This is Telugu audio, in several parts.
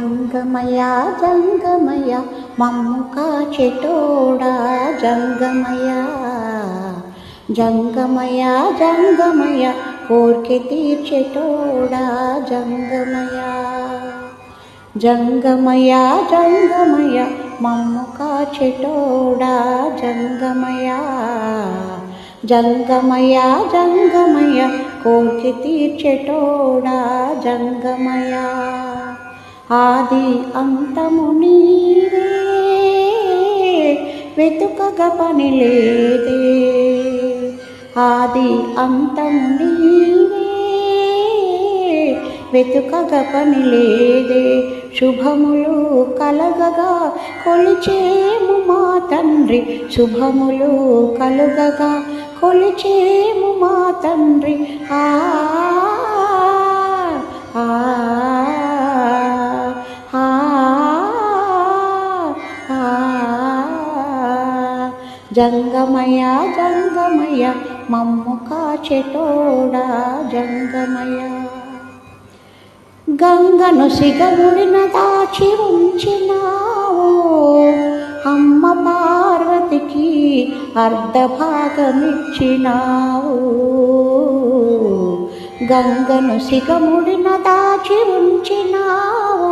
జంగమయ జంగమయ మమ్ము కాచెటోడా జంగమయ జంగమయ జంగమయ కోర్కె తీర్చెటోడా జంగమయ జంగమయ జంగమయ మమ్ము కాచెటోడా జంగమయ జంగమయ జంగమయ కోర్కె తీర్చెటోడా జంగమయా ఆది అంతము నీవే. వెతుకగ పని లేదే. ఆది అంతము నీవే. వెతుకగ పని లేదే. శుభములు కలగగా కొలిచేము మా తండ్రి. శుభములు కలుగగా కొలిచేము మా తండ్రి. ఆ జంగమయ జంగమయ మమ్ము కాచెటోడా జంగమయ గంగను సిగముడిన దాచి ఉంచినావు. అమ్మ పార్వతికి అర్ధభాగమిచ్చినావు. గంగను సిగముడిన దాచి ఉంచినావు.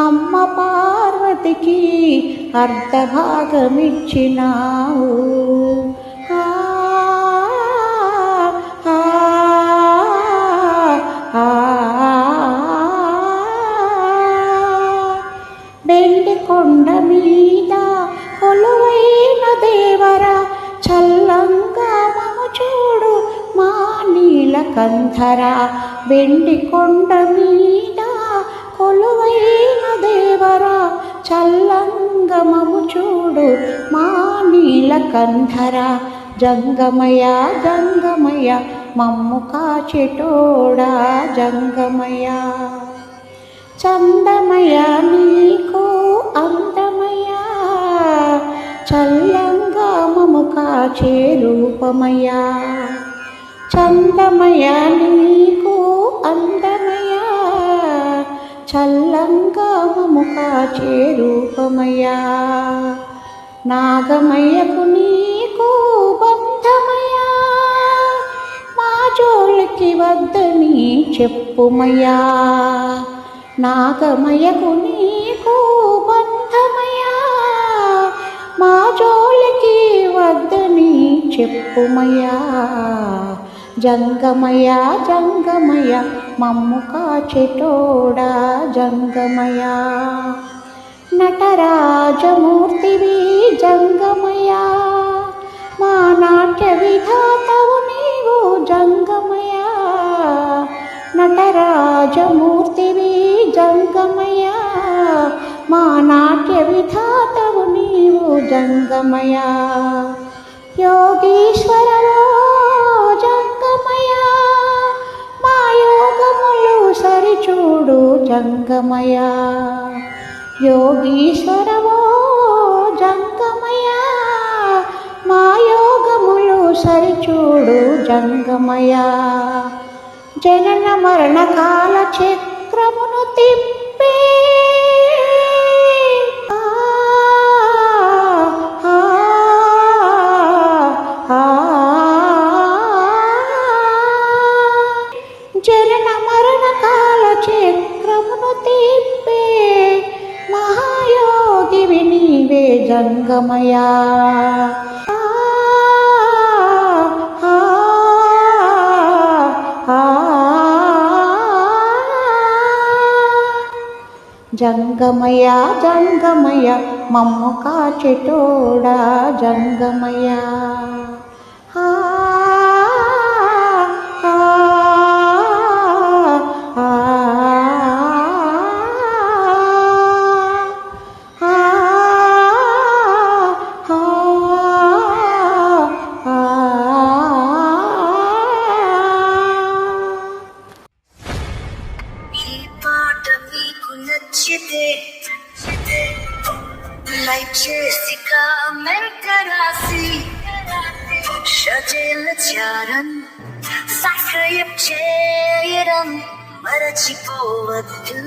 అమ్మ పార్వతికి అర్ధభాగమిచ్చినావు. ఆ, ఆ, వెండి కొండ మీద కొలువైన దేవరా చల్లంగా మము చూడు మా నీలకంధరా వెండి కొండ మీద కొలువైన దేవరా చల్లంగమము చూడు మా నీలకంధర జంగమయ జంగమయ మమ్ము కాచెటోడా జంగమయ చందమయ నీకు అందమయ చల్లంగమము కాచే రూపమయ చందమయ నీకు మము కాచే నాగమయ్యకు నీకు బంధమయ్యా. మా జోలికి వద్దని చెప్పుమయ్యా. నాగమయ్యకు నీకు బంధమయ్యా. మా జోలికి వద్దని చెప్పుమయ్యా. జంగమయ జంగమయ మమ్ము కాచెటోడా జంగమయ నటరాజమూర్తివి జంగమయా మా నాట్య విధాతవు నీవు జంగమయా నటరాజమూర్తివి జంగమయా మా నాట్య విధాతవు నీవు జంగమయా యోగీశ్వరలో జంగమయా మా యోగములు సరిచూడు జంగమయా యోగీశ్వరవో జంగమయ మా యోగములు సరిచూడు జంగమయ జనన మరణ కాల చక్రమును తిప్పే రంగమయా. జంగమయా ఆ, ఆ, ఆ, జంగమయ జంగమయ మమ్ము కాచెటోడా జంగమయ. మీకు నచ్చితే లైక్ చేసి కామెంట్ రాసి షజేల చారన్ సబ్స్క్రైబ్ చేయడం మరచిపోవద్దు.